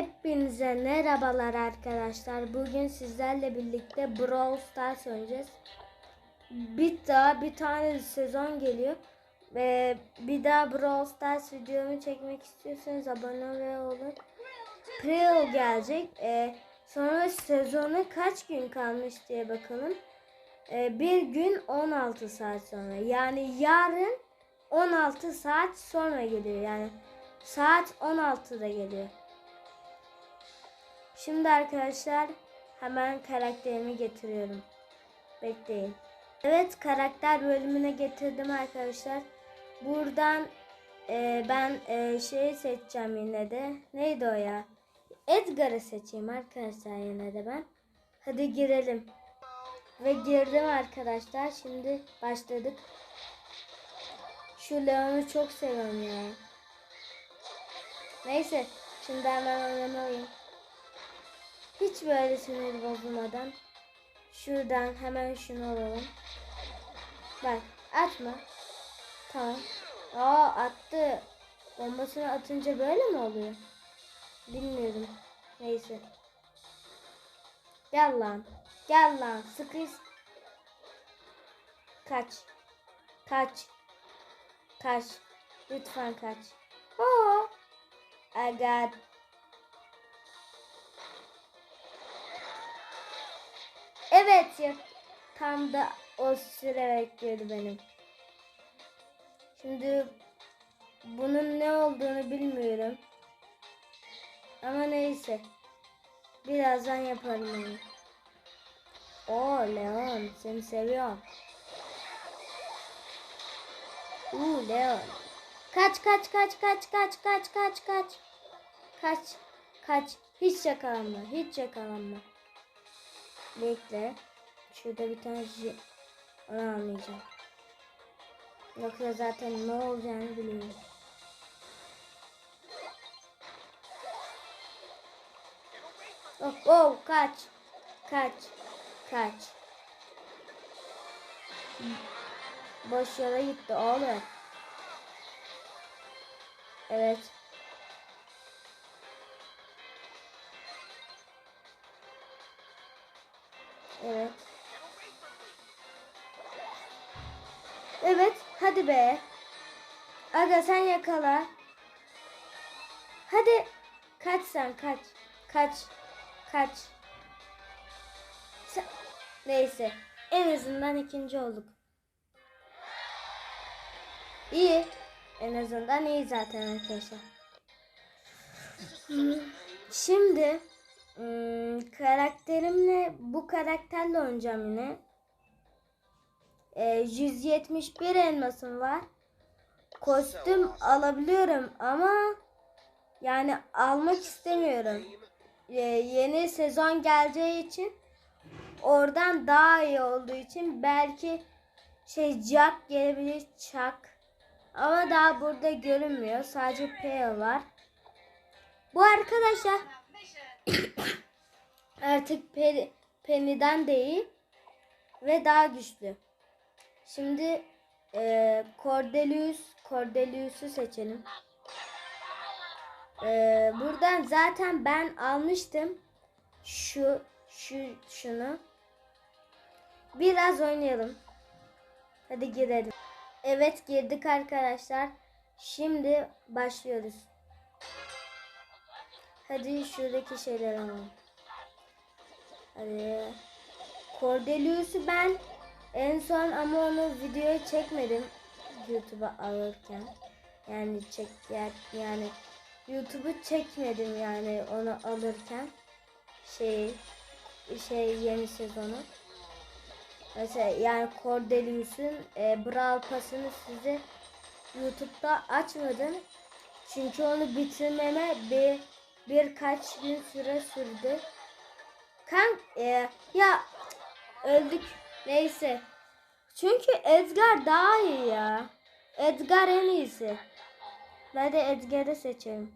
Hepinize merhabalar arkadaşlar. Bugün sizlerle birlikte Brawl Stars oynayacağız. Bir daha bir tane sezon geliyor. Ve bir daha Brawl Stars videomu çekmek istiyorsanız abone olun. Preo gelecek. Ee, sonra sezona kaç gün kalmış diye bakalım. Ee, bir gün 16 saat sonra. Yani yarın 16 saat sonra geliyor. Yani saat 16'da geliyor. Şimdi arkadaşlar hemen karakterimi getiriyorum. Bekleyin. Evet karakter bölümüne getirdim arkadaşlar. Buradan e, ben e, şeyi seçeceğim yine de. Neydi o ya? Edgar'ı seçeyim arkadaşlar yine de ben. Hadi girelim. Ve girdim arkadaşlar. Şimdi başladık. Şu Leon'u çok seviyorum ya. Neyse. Şimdi hemen oynamalıyım. Hiç böyle sinir bozulmadan şuradan hemen şunu alalım. Bak atma. Tamam. Aa attı. Bombasını atınca böyle mi oluyor? Bilmiyorum. Neyse. Gel lan. Gel lan. Sıkış. Kaç. Kaç. Kaç. Lütfen kaç. Oo. I got Evet ya. Tam da o süre bekliyordu benim. Şimdi bunun ne olduğunu bilmiyorum. Ama neyse. Birazdan yaparım onu. Oo Leon seni seviyorum. Uuu Leon. Kaç kaç kaç kaç kaç kaç kaç kaç. Kaç kaç. Hiç yakalanma hiç yakalanma. Bekle. Şurada bir tane şey onu anlayacağım. Yoksa zaten ne olacağını biliyorum. Oh, oh kaç. Kaç. Kaç. Boş yola gitti oğlum. Evet. Evet. Evet, hadi be. Aga sen yakala. Hadi. Kaç sen kaç. Kaç. Kaç. Sen... Neyse. En azından ikinci olduk. İyi. En azından iyi zaten arkadaşlar. Şimdi Hmm, karakterimle bu karakterle oynayacağım yine. Ee, 171 elmasım var. Kostüm alabiliyorum ama yani almak istemiyorum. Ee, yeni sezon geleceği için oradan daha iyi olduğu için belki şey Jack gelebilir Chuck. Ama daha burada görünmüyor. Sadece P var. Bu arkadaşlar artık peri, Penny'den değil ve daha güçlü. Şimdi e, Cordelius Cordelius'u seçelim. E, buradan zaten ben almıştım şu şu şunu. Biraz oynayalım. Hadi girelim. Evet girdik arkadaşlar. Şimdi başlıyoruz. Hadi şuradaki şeyler alalım. Hadi. Cordelius'u ben en son ama onu videoya çekmedim. YouTube'a alırken. Yani çek yani YouTube'u çekmedim yani onu alırken. Şey şey yeni sezonu. Mesela yani Cordelius'un e, Brawl Pass'ını size YouTube'da açmadım. Çünkü onu bitirmeme bir birkaç gün süre sürdü. Kan e, ya öldük. Neyse. Çünkü Edgar daha iyi ya. Edgar en iyisi. Ben de Edgar'ı seçelim.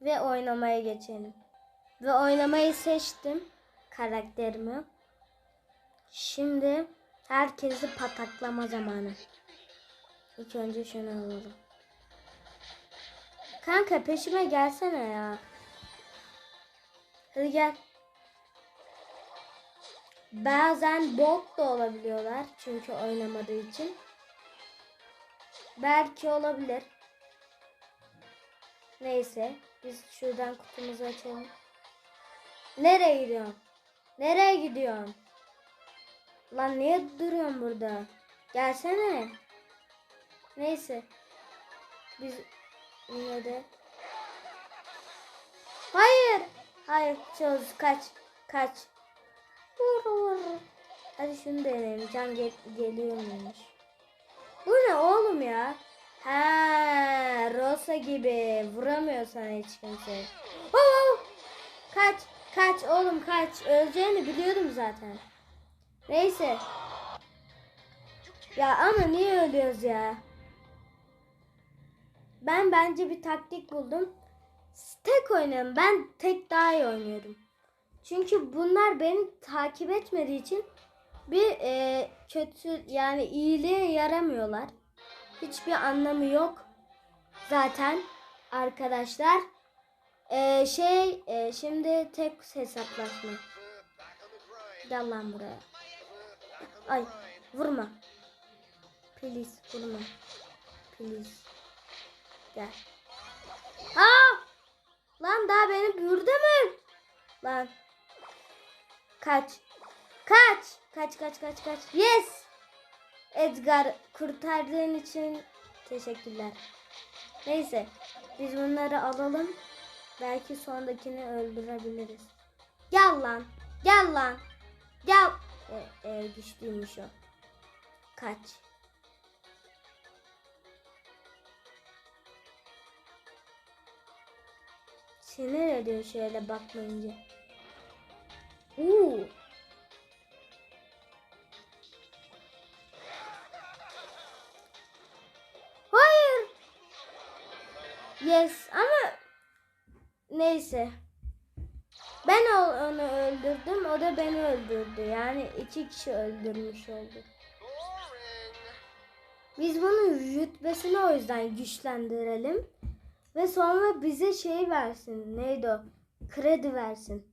Ve oynamaya geçelim. Ve oynamayı seçtim. Karakterimi. Şimdi herkesi pataklama zamanı. İlk önce şunu alalım. Kanka peşime gelsene ya. Hadi gel. Bazen bot da olabiliyorlar çünkü oynamadığı için. Belki olabilir. Neyse biz şuradan kutumuzu açalım. Nereye gidiyorsun? Nereye gidiyorsun? Lan niye duruyorsun burada? Gelsene. Neyse. Biz yine Hayır. Hayır. Çöz. Kaç. Kaç. Vur vur. Hadi şunu deneyelim. Can gel geliyor muymuş? Bu ne oğlum ya? Ha, Rosa gibi. Vuramıyor sana hiç kimse. Oh! Kaç. Kaç oğlum kaç. Öleceğini biliyordum zaten. Neyse. Ya ama niye ölüyoruz ya? Ben bence bir taktik buldum. Tek oynayalım. Ben tek daha iyi oynuyorum. Çünkü bunlar beni takip etmediği için bir e, kötü yani iyiliğe yaramıyorlar. Hiçbir anlamı yok. Zaten arkadaşlar e, şey e, şimdi tek hesaplaşma. Gel lan buraya. Ay vurma. Please vurma. Please. Gel. Aa! Lan daha beni burada mı? Lan. Kaç. Kaç. Kaç kaç kaç kaç. Yes. Edgar kurtardığın için teşekkürler. Neyse. Biz bunları alalım. Belki sondakini öldürebiliriz. Gel lan. Gel lan. Gel. E, e, güçlüymüş o. Kaç. Sinir ediyor şöyle bakmayınca. Uuu. Hayır. Yes ama neyse. Ben onu öldürdüm, o da beni öldürdü. Yani iki kişi öldürmüş oldu. Biz bunun rütbesini o yüzden güçlendirelim. Ve sonra bize şey versin. Neydi o? Kredi versin.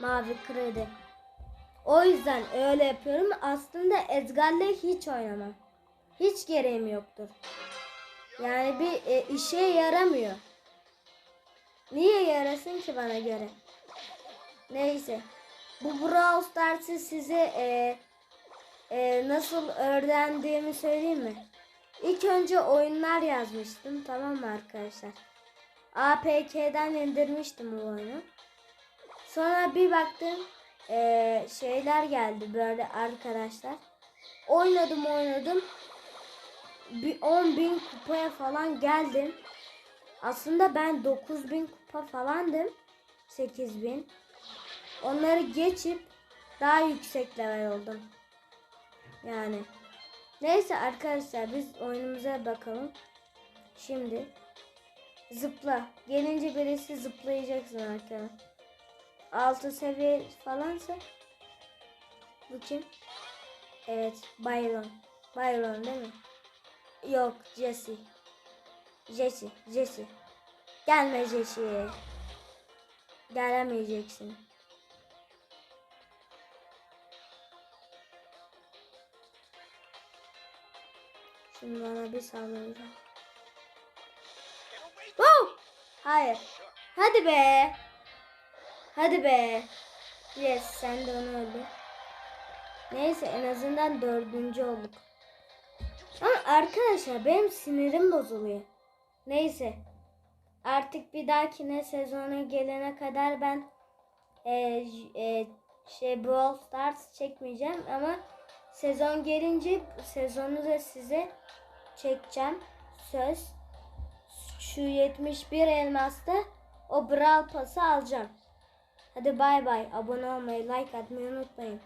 Mavi kredi. O yüzden öyle yapıyorum. Aslında Edgar'la hiç oynamam. Hiç gereğim yoktur. Yani bir e, işe yaramıyor. Niye yarasın ki bana göre? Neyse. Bu Brawl Stars'ı size e, e, nasıl öğrendiğimi söyleyeyim mi? İlk önce oyunlar yazmıştım tamam mı arkadaşlar? APK'den indirmiştim bu oyunu. Sonra bir baktım eee, şeyler geldi böyle arkadaşlar. Oynadım oynadım. Bir 10 bin kupaya falan geldim. Aslında ben 9 bin kupa falandım. 8 bin. Onları geçip daha yüksek level oldum. Yani. Neyse arkadaşlar biz oyunumuza bakalım. Şimdi Zıpla. Gelince birisi zıplayacaksın arkana. Altı seviye falansa. Bu kim? Evet. Byron. Byron değil mi? Yok. Jesse. Jesse. Jesse. Gelme Jesse. Gelemeyeceksin. Şimdi ona bir saldıracağım. Hayır. Hadi be. Hadi be. Yes sen de onu öldür. Neyse en azından dördüncü olduk. Ama arkadaşlar benim sinirim bozuluyor. Neyse. Artık bir dahakine sezona gelene kadar ben e, e, şey Brawl Stars çekmeyeceğim ama sezon gelince sezonu da size çekeceğim. Söz şu 71 elmasta o Brawl Pass'ı alacağım. Hadi bay bay. Abone olmayı, like atmayı unutmayın.